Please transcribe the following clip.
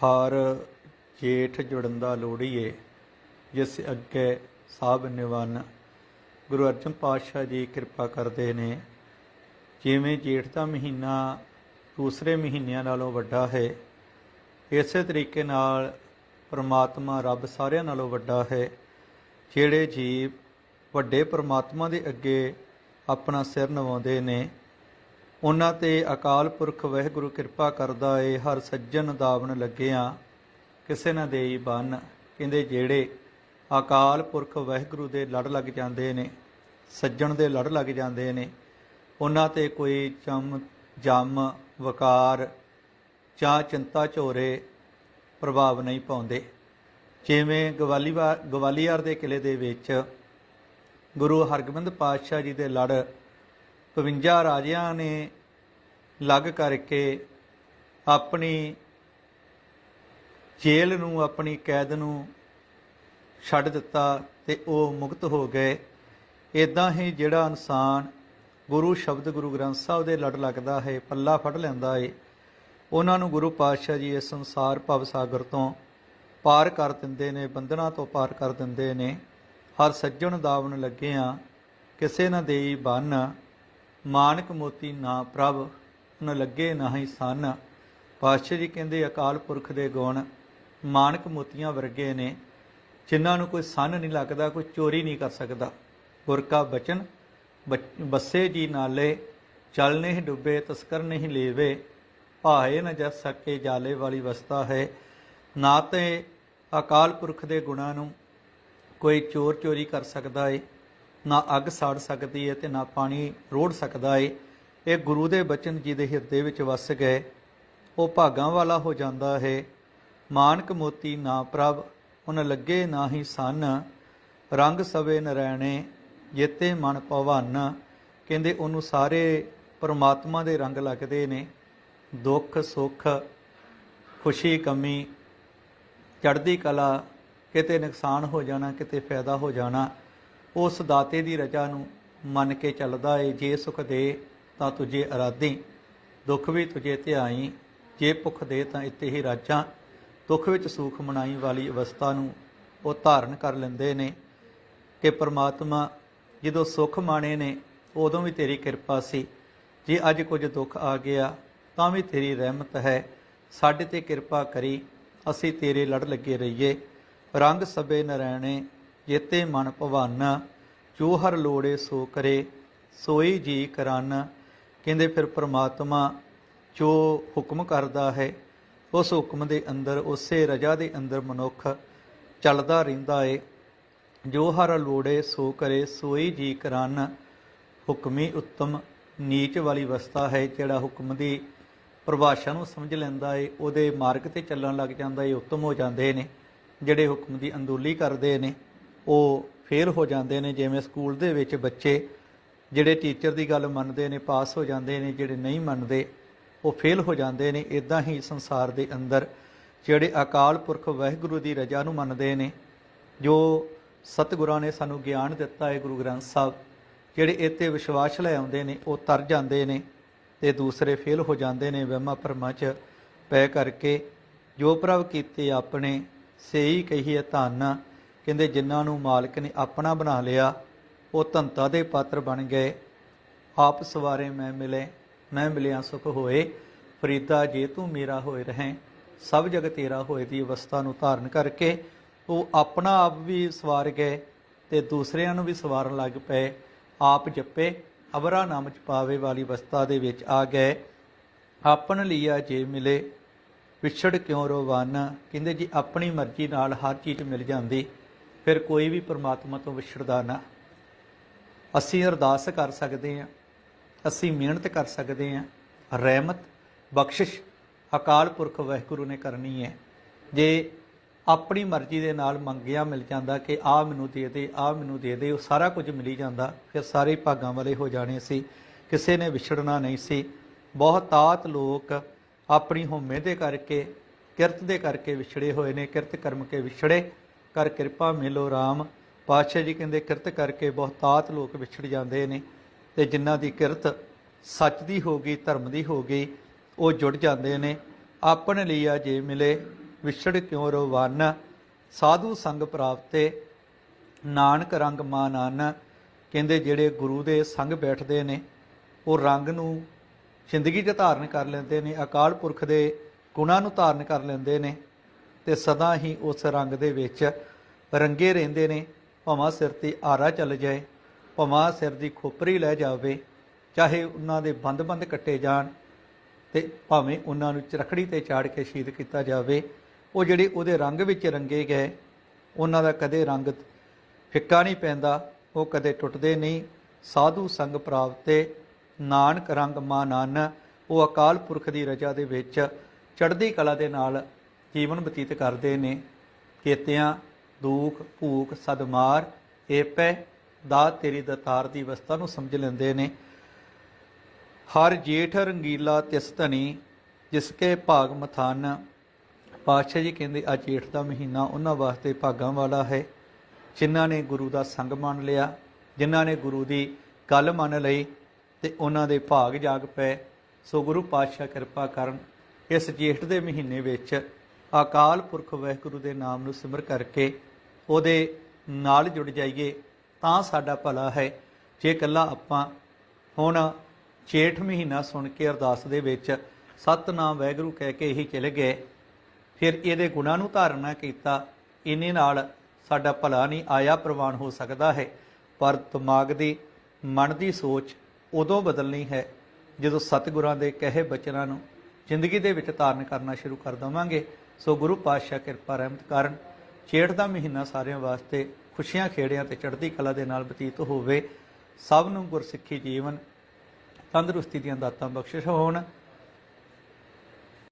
ਹਰ ਜੇਠ ਜੁੜੰਦਾ ਲੋੜੀਏ ਜਿਸ ਅੱਗੇ ਸਾਬ ਨਿਵਨ। ਗੁਰੂ ਅਰਜਨ ਪਾਤਸ਼ਾਹ ਜੀ ਕਿਰਪਾ ਕਰਦੇ ਨੇ। ਜਿਵੇਂ ਜੇਠ ਦਾ ਮਹੀਨਾ ਦੂਸਰੇ ਮਹੀਨਿਆਂ ਨਾਲੋਂ ਵੱਡਾ ਹੈ, ਇਸੇ ਤਰੀਕੇ ਨਾਲ ਪਰਮਾਤਮਾ ਰੱਬ ਸਾਰਿਆਂ ਨਾਲੋਂ ਵੱਡਾ ਹੈ, ਜਿਹੜੇ ਜੀਵ ਵੱਡੇ ਪਰਮਾਤਮਾ ਦੇ ਅੱਗੇ ਆਪਣਾ ਸਿਰ ਨਵਾਉਂਦੇ ਨੇ। ਉਹਨਾਂ ਤੇ ਅਕਾਲ ਪੁਰਖ ਵਾਹਿਗੁਰੂ ਕਿਰਪਾ ਕਰਦਾ ਏ, ਹਰ ਸੱਜਣ ਦਾਵਣ ਲੱਗਿਆ, ਕਿਸੇ ਨਾ ਦੇਈ ਬੰਨ। ਕਹਿੰਦੇ ਜਿਹੜੇ ਅਕਾਲ ਪੁਰਖ ਵਾਹਿਗੁਰੂ ਦੇ ਲੜ ਲੱਗ ਜਾਂਦੇ ਨੇ, ਸੱਜਣ ਦੇ ਲੜ ਲੱਗ ਜਾਂਦੇ ਨੇ, ਉਹਨਾਂ ਤੇ ਕੋਈ ਚਮ, ਜਮ, ਵਕਾਰ ਜਾਂ ਚਿੰਤਾ ਝੋਰੇ ਪ੍ਰਭਾਵ ਨਹੀਂ ਪਾਉਂਦੇ। ਜਿਵੇਂ ਗਵਾਲੀਵਾਰ ਗਵਾਲੀਅਰ ਦੇ ਕਿਲੇ ਦੇ ਵਿੱਚ ਗੁਰੂ ਹਰਗੋਬਿੰਦ ਪਾਤਸ਼ਾਹ ਜੀ ਦੇ ਲੜ 52 ਰਾਜਿਆਂ ਨੇ ਲੱਗ ਕਰਕੇ ਆਪਣੀ ਜੇਲ੍ਹ ਨੂੰ, ਆਪਣੀ ਕੈਦ ਨੂੰ ਛੱਡ ਦਿੱਤਾ ਤੇ ਉਹ ਮੁਕਤ ਹੋ ਗਏ। ਇਦਾਂ ਹੀ ਜਿਹੜਾ ਇਨਸਾਨ ਗੁਰੂ ਸ਼ਬਦ ਗੁਰੂ ਗ੍ਰੰਥ ਸਾਹਿਬ ਦੇ ਲੜ ਲੱਗਦਾ ਹੈ, ਪੱਲਾ ਫੜ ਲੈਂਦਾ ਹੈ, ਉਹਨਾਂ ਨੂੰ ਗੁਰੂ ਪਾਤਸ਼ਾਹ ਜੀ ਇਸ ਸੰਸਾਰ ਭਵ ਸਾਗਰ ਤੋਂ ਪਾਰ ਕਰ ਦਿੰਦੇ ਨੇ, ਬੰਧਨਾਂ ਤੋਂ ਪਾਰ ਕਰ ਦਿੰਦੇ ਨੇ। ਹਰ ਸੱਜਣ ਦਾਵਨ ਲੱਗਿਆ, ਕਿਸੇ ਨਾ ਦੇਈ ਬੰਨ। ਮਾਨਕ ਮੋਤੀ ਨਾ ਪ੍ਰਭ ਨ ਲੱਗੇ ਨਾਹੀ ਸੰਨ। ਪਾਤਸ਼ਾਹ ਜੀ ਕਹਿੰਦੇ, ਅਕਾਲ ਪੁਰਖ ਦੇ ਗੁਣ ਮਾਨਕ ਮੋਤੀਆਂ ਵਰਗੇ ਨੇ। ਜਿਨ੍ਹਾਂ ਨੂੰ ਕੋਈ ਸੰਨ ਨਹੀਂ ਲੱਗਦਾ, ਕੋਈ ਚੋਰੀ ਨਹੀਂ ਕਰ ਸਕਦਾ। ਗੁਰ ਕਾ ਬਚਨ, ਬਚ- ਬੱਸੇ ਜੀ ਨਾਲੇ, ਚਲ ਨਹੀਂ ਡੁੱਬੇ, ਤਸਕਰ ਨਹੀਂ ਲੇਵੇ। ਭਾਏ ਨ ਜਸ ਸਕੇ ਜਾਲੇ ਵਾਲੀ ਵਸਤਾ ਹੈ। ਨਾ ਤੇ ਅਕਾਲ ਪੁਰਖ ਦੇ ਗੁਣਾਂ ਨੂੰ ਕੋਈ ਚੋਰ ਚੋਰੀ ਕਰ ਸਕਦਾ ਏ। ਨਾ ਅੱਗ ਸਾੜ ਸਕਦੀ ਹੈ ਤੇ ਨਾ ਪਾਣੀ ਰੋੜ ਸਕਦਾ ਏ। ਇਹ ਗੁਰੂ ਦੇ ਬਚਨ ਜੀ ਦੇ ਹਿਰਦੇ ਵਿੱਚ ਵਸ ਗਏ। ਉਹ ਭਾਗਾਂ ਵਾਲਾ ਹੋ ਜਾਂਦਾ ਹੈ। ਮਾਨਕ ਮੋਤੀ ਨਾ ਪ੍ਰਭ, ਉਨ ਲੱਗੇ ਨਾ ਹੀ ਸੰਨ। ਰੰਗ ਸਵੇ ਨਰੈਣੇ, ਜੇਤੇ ਮਨ ਭਵਨ ਕਹਿੰਦੇ ਉਹਨੂੰ ਸਾਰੇ ਪਰਮਾਤਮਾ ਦੇ ਰੰਗ ਲੱਗਦੇ ਨੇ। ਦੁੱਖ, ਸੁੱਖ, ਖੁਸ਼ੀ, ਕਮੀ, ਚੜ੍ਹਦੀ ਕਲਾ, ਕਿਤੇ ਨੁਕਸਾਨ ਹੋ ਜਾਣਾ, ਕਿਤੇ ਫਾਇਦਾ ਹੋ ਜਾਣਾ। ਉਸ ਦਾਤੇ ਦੀ ਰਜਾ ਨੂੰ ਮੰਨ ਕੇ ਚੱਲਦਾ ਏ, ਜੇ ਸੁਖ ਦੇ ਤਾਂ ਤੁਝੇ ਅਰਾਧੀ, ਦੁੱਖ ਵੀ ਤੁਝੇ ਧਿਆਈ, ਜੇ ਭੁੱਖ ਦੇ ਤਾਂ ਇੱਥੇ ਹੀ ਰਾਜਾਂ। ਦੁੱਖ ਵਿੱਚ ਸੂਖ ਮਨਾਈ ਵਾਲੀ ਅਵਸਥਾ ਨੂੰ ਉਹ ਧਾਰਨ ਕਰ ਲੈਂਦੇ ਨੇ ਕਿ ਪ੍ਰਮਾਤਮਾ ਜਦੋਂ ਸੁਖ ਮਾਣੇ ਨੇ, ਉਦੋਂ ਵੀ ਤੇਰੀ ਕਿਰਪਾ ਸੀ। ਜੇ ਅੱਜ ਕੁਝ ਦੁੱਖ ਆ ਗਿਆ, ਤਾਂ ਵੀ ਤੇਰੀ ਰਹਿਮਤ ਹੈ। ਸਾਡੇ ਤੇ ਕਿਰਪਾ ਕਰੀ, ਅਸੀਂ ਤੇਰੇ ਲੜ ਲੱਗੇ ਰਹੀਏ। ਰੰਗ ਸਬੇ ਨਰੈਣੇ ਜੇਤੇ ਮਨ ਭਵਨ, ਜੋ ਹਰ ਲੋੜੇ ਸੋ ਕਰੇ, ਸੋਈ ਜੀ ਕਰਨ। ਕਹਿੰਦੇ ਫਿਰ ਪ੍ਰਮਾਤਮਾ, ਜੋ ਹੁਕਮ ਕਰਦਾ ਹੈ, ਉਸ ਹੁਕਮ ਦੇ ਅੰਦਰ, ਉਸੇ ਰਜਾ ਦੇ ਅੰਦਰ ਮਨੁੱਖ ਚੱਲਦਾ ਰਹਿੰਦਾ ਏ। ਜੋ ਹਰ ਲੋੜੇ ਸੋ ਕਰੇ, ਸੋਈ ਜੀ ਕਰਨ। ਹੁਕਮੀ ਉੱਤਮ, ਨੀਚ ਵਾਲੀ ਅਵਸਥਾ ਹੈ, ਜਿਹੜਾ ਹੁਕਮ ਦੀ ਪਰਿਭਾਸ਼ਾ ਨੂੰ ਸਮਝ ਲੈਂਦਾ ਏ, ਉਹਦੇ ਮਾਰਗ ਤੇ ਚੱਲਣ ਲੱਗ ਜਾਂਦਾ ਏ, ਉੱਤਮ ਹੋ ਜਾਂਦੇ ਨੇ, ਜਿਹੜੇ ਹੁਕਮ ਦੀ ਅੰਦੋਲੀ ਕਰਦੇ ਨੇ। ਉਹ ਫੇਲ ਹੋ ਜਾਂਦੇ ਨੇ, ਜਿਵੇਂ ਸਕੂਲ ਦੇ ਵਿੱਚ ਬੱਚੇ ਜਿਹੜੇ ਟੀਚਰ ਦੀ ਗੱਲ ਮੰਨਦੇ ਨੇ ਪਾਸ ਹੋ ਜਾਂਦੇ ਨੇ, ਜਿਹੜੇ ਨਹੀਂ ਮੰਨਦੇ, ਉਹ ਫੇਲ ਹੋ ਜਾਂਦੇ ਨੇ। ਇਦਾਂ ਹੀ ਸੰਸਾਰ ਦੇ ਅੰਦਰ ਜਿਹੜੇ ਅਕਾਲ ਪੁਰਖ ਵਾਹਿਗੁਰੂ ਦੀ ਰਜਾ ਨੂੰ ਮੰਨਦੇ ਨੇ, ਜੋ ਸਤਿਗੁਰਾਂ ਨੇ ਸਾਨੂੰ ਗਿਆਨ ਦਿੱਤਾ ਹੈ, ਗੁਰੂ ਗ੍ਰੰਥ ਸਾਹਿਬ, ਜਿਹੜੇ ਇਹ ਤੇ ਵਿਸ਼ਵਾਸ ਲੈ ਆਉਂਦੇ ਨੇ, ਉਹ ਤਰ ਜਾਂਦੇ ਨੇ ਤੇ ਦੂਸਰੇ ਫੇਲ ਹੋ ਜਾਂਦੇ ਨੇ, ਵਹਿਮਾਂ ਭਰਮਾਂ 'ਚ ਪੈ ਕਰਕੇ ਜੋ ਪ੍ਰਭ ਕੀਤੇ ਆਪਣੇ ਸਹੀ ਕਹੀਏ ਧੰਨ ਕਹਿੰਦੇ ਜਿਨ੍ਹਾਂ ਨੂੰ ਮਾਲਕ ਨੇ ਆਪਣਾ ਬਣਾ ਲਿਆ, ਉਹ ਧੰਤਾ ਦੇ ਪਾਤਰ ਬਣ ਗਏ। ਆਪ ਸਵਾਰੇ ਮੈਂ ਮਿਲੇ, ਮੈਂ ਮਿਲਿਆ ਸੁਖ ਹੋਏ। ਫਰੀਦਾ, ਜੇ ਤੂੰ ਮੇਰਾ ਹੋਏ ਰਹੇ, ਸਭ ਜਗ ਤੇਰਾ ਹੋਏ ਦੀ ਅਵਸਥਾ ਨੂੰ ਧਾਰਨ ਕਰਕੇ ਉਹ ਆਪਣਾ ਆਪ ਵੀ ਸਵਾਰ ਗਏ ਤੇ ਦੂਸਰਿਆਂ ਨੂੰ ਵੀ ਸਵਾਰਨ ਲੱਗ ਪਏ। ਆਪ ਜੱਪੇ ਅਬਰਾ ਨਾਮ ਚ ਪਾਵੇ ਵਾਲੀ ਅਵਸਥਾ ਦੇ ਵਿੱਚ ਆ ਗਏ। ਆਪਣ ਲਿਆ ਜੇ ਮਿਲੇ, ਵਿਛੜ ਕਿਉਂ ਰੋਵਾਨਾ? ਕਹਿੰਦੇ ਜੀ, ਆਪਣੀ ਮਰਜ਼ੀ ਨਾਲ ਹਰ ਚੀਜ਼ ਮਿਲ ਜਾਂਦੀ। ਫਿਰ ਕੋਈ ਵੀ ਪਰਮਾਤਮਾ ਤੋਂ ਵਿਛੜਦਾ ਨਾ। ਅਸੀਂ ਅਰਦਾਸ ਕਰ ਸਕਦੇ ਹਾਂ, ਅਸੀਂ ਮਿਹਨਤ ਕਰ ਸਕਦੇ ਹਾਂ, ਰਹਿਮਤ, ਬਖਸ਼ਿਸ਼ ਅਕਾਲ ਪੁਰਖ ਵਾਹਿਗੁਰੂ ਨੇ ਕਰਨੀ ਹੈ। ਜੇ ਆਪਣੀ ਮਰਜ਼ੀ ਦੇ ਨਾਲ ਮੰਗਿਆ ਮਿਲ ਜਾਂਦਾ ਕਿ ਆ ਮੈਨੂੰ ਦੇ ਦੇ ਆ ਮੈਨੂੰ ਦੇ ਦੇ, ਉਹ ਸਾਰਾ ਕੁਝ ਮਿਲੀ ਜਾਂਦਾ, ਫਿਰ ਸਾਰੇ ਭਾਗਾਂ ਵਾਲੇ ਹੋ ਜਾਣੇ ਸੀ। ਕਿਸੇ ਨੇ ਵਿਛੜਨਾ ਨਹੀਂ ਸੀ। ਬਹੁਤਾਤ ਲੋਕ ਆਪਣੀ ਹਉਮੈ ਦੇ ਕਰਕੇ, ਕਿਰਤ ਦੇ ਕਰਕੇ ਵਿਛੜੇ ਹੋਏ ਨੇ, ਕਿਰਤ ਕਰਮ ਕੇ ਵਿਛੜੇ। ਕਰ ਕਿਰਪਾ ਮਿਲੋ RAM ਪਾਤਸ਼ਾਹ ਜੀ ਕਹਿੰਦੇ, ਕਿਰਤ ਕਰਕੇ ਬਹੁਤਾਤ ਲੋਕ ਵਿਛੜ ਜਾਂਦੇ ਨੇ ਤੇ ਜਿਨ੍ਹਾਂ ਦੀ ਕਿਰਤ ਸੱਚ ਦੀ ਹੋ ਗਈ, ਧਰਮ ਦੀ ਹੋ ਗਈ, ਉਹ ਜੁੜ ਜਾਂਦੇ ਨੇ। ਆਪਣੇ ਲਈ ਆ ਜੇ ਮਿਲੇ, ਵਿਛੜ ਕਿਉ ਰੋਵਨ ਸਾਧੂ ਸੰਗ ਪ੍ਰਾਪਤੇ, ਨਾਨਕ ਰੰਗ ਮਾਨਨ ਕਹਿੰਦੇ, ਜਿਹੜੇ ਗੁਰੂ ਦੇ ਸੰਗ ਬੈਠਦੇ ਨੇ, ਉਹ ਰੰਗ ਨੂੰ ਜ਼ਿੰਦਗੀ 'ਚ ਧਾਰਨ ਕਰ ਲੈਂਦੇ ਨੇ, ਅਕਾਲ ਪੁਰਖ ਦੇ ਗੁਣਾਂ ਨੂੰ ਧਾਰਨ ਕਰ ਲੈਂਦੇ ਨੇ। ਤੇ ਸਦਾ ਹੀ ਉਸ ਰੰਗ ਦੇ ਵਿੱਚ ਰੰਗੇ ਰਹਿੰਦੇ ਨੇ। ਭਾਵੇਂ ਸਿਰ ਤੇ ਆਰਾ ਚੱਲ ਜਾਏ, ਭਾਵੇਂ ਸਿਰ ਦੀ ਖੋਪਰੀ ਲੈ ਜਾਵੇ, ਚਾਹੇ ਉਹਨਾਂ ਦੇ ਬੰਦ-ਬੰਦ ਕੱਟੇ ਜਾਣ ਤੇ ਭਾਵੇਂ ਉਹਨਾਂ ਨੂੰ ਚਰਖੜੀ ਤੇ ਚਾੜ ਕੇ ਸ਼ਹੀਦ ਕੀਤਾ ਜਾਵੇ, ਉਹ ਜਿਹੜੇ ਉਹਦੇ ਰੰਗ ਵਿੱਚ ਰੰਗੇ ਗਏ, ਉਹਨਾਂ ਦਾ ਕਦੇ ਰੰਗ ਫਿੱਕਾ ਨਹੀਂ ਪੈਂਦਾ, ਉਹ ਕਦੇ ਟੁੱਟਦੇ ਨਹੀਂ। ਸਾਧੂ ਸੰਗ ਪ੍ਰਾਪਤੇ ਨਾਨਕ ਰੰਗ ਮਾਨਨ ਉਹ ਅਕਾਲ ਪੁਰਖ ਦੀ ਰਜਾ ਦੇ ਵਿੱਚ ਚੜ੍ਹਦੀ ਕਲਾ ਦੇ ਨਾਲ ਜੀਵਨ ਬਤੀਤ ਕਰਦੇ ਨੇ। ਕੇਤਿਆਂ, ਦੁੱਖ, ਭੂਖ, ਸਦਮਾਰ, ਏਪੈ, ਦਾ ਤੇਰੀ ਦਤਾਰ ਦੀ ਅਵਸਥਾ ਨੂੰ ਸਮਝ ਲੈਂਦੇ ਨੇ। ਹਰ ਜੇਠ ਰੰਗੀਲਾ ਤਿਸ ਧਨੀ ਜਿਸਕੇ ਭਾਗ ਮਥਾਨ। ਪਾਤਸ਼ਾਹ ਜੀ ਕਹਿੰਦੇ ਆ ਜੇਠ ਦਾ ਮਹੀਨਾ ਉਹਨਾਂ ਵਾਸਤੇ ਭਾਗਾਂ ਵਾਲਾ ਹੈ। ਜਿਨ੍ਹਾਂ ਨੇ ਗੁਰੂ ਦਾ ਸੰਗ ਮੰਨ ਲਿਆ, ਜਿਨ੍ਹਾਂ ਨੇ ਗੁਰੂ ਦੀ ਗੱਲ ਮੰਨ ਲਈ ਤੇ ਉਹਨਾਂ ਦੇ ਭਾਗ ਜਾਗ ਪਏ। ਸੋ ਗੁਰੂ ਪਾਤਸ਼ਾਹ ਕਿਰਪਾ ਕਰਨ, ਇਸ ਜੇਠ ਦੇ ਮਹੀਨੇ ਵਿੱਚ ਅਕਾਲ ਪੁਰਖ ਵਾਹਿਗੁਰੂ ਦੇ ਨਾਮ ਨੂੰ ਸਿਮਰ ਕਰਕੇ ਉਹਦੇ ਨਾਲ ਜੁੜ ਜਾਈਏ, ਤਾਂ ਸਾਡਾ ਭਲਾ ਹੈ। ਜੇ ਇਕੱਲਾ ਆਪਾਂ, ਹੁਣ ਛੇਠ ਮਹੀਨਾ ਸੁਣ ਕੇ ਅਰਦਾਸ ਦੇ ਵਿੱਚ ਸਤਨਾਮ ਵਾਹਿਗੁਰੂ ਕਹਿ ਕੇ ਹੀ ਚਲੇ ਗਏ, ਫਿਰ ਇਹਦੇ ਗੁਣਾਂ ਨੂੰ ਧਾਰਨ ਨਾ ਕੀਤਾ, ਇਹਨੇ ਨਾਲ ਸਾਡਾ ਭਲਾ ਨਹੀਂ ਆਇਆ, ਪ੍ਰਵਾਨ ਹੋ ਸਕਦਾ ਹੈ। ਪਰ ਦਿਮਾਗ ਦੀ, ਮਨ ਦੀ ਸੋਚ ਉਦੋਂ ਬਦਲਣੀ ਹੈ, ਜਦੋਂ ਸਤਿਗੁਰਾਂ ਦੇ ਕਹੇ ਬਚਨਾਂ ਨੂੰ ਜ਼ਿੰਦਗੀ ਦੇ ਵਿੱਚ ਧਾਰਨ ਕਰਨਾ ਸ਼ੁਰੂ ਕਰ ਦਵਾਂਗੇ। ਸੋ ਗੁਰੂ ਪਾਤਸ਼ਾਹ ਕਿਰਪਾ ਰਹਿਮਤ ਕਰਨ ਜੇਠ ਦਾ ਮਹੀਨਾ ਸਾਰਿਆਂ ਵਾਸਤੇ ਖੁਸ਼ੀਆਂ ਖੇੜਿਆਂ ਤੇ ਚੜ੍ਹਦੀ ਕਲਾ ਦੇ ਨਾਲ ਬਤੀਤ ਹੋਵੇ, ਸਭ ਨੂੰ ਗੁਰਸਿੱਖੀ ਜੀਵਨ, ਤੰਦਰੁਸਤੀ ਦੀਆਂ ਦਾਤਾਂ ਬਖਸ਼ਿਸ਼ ਹੋਣ।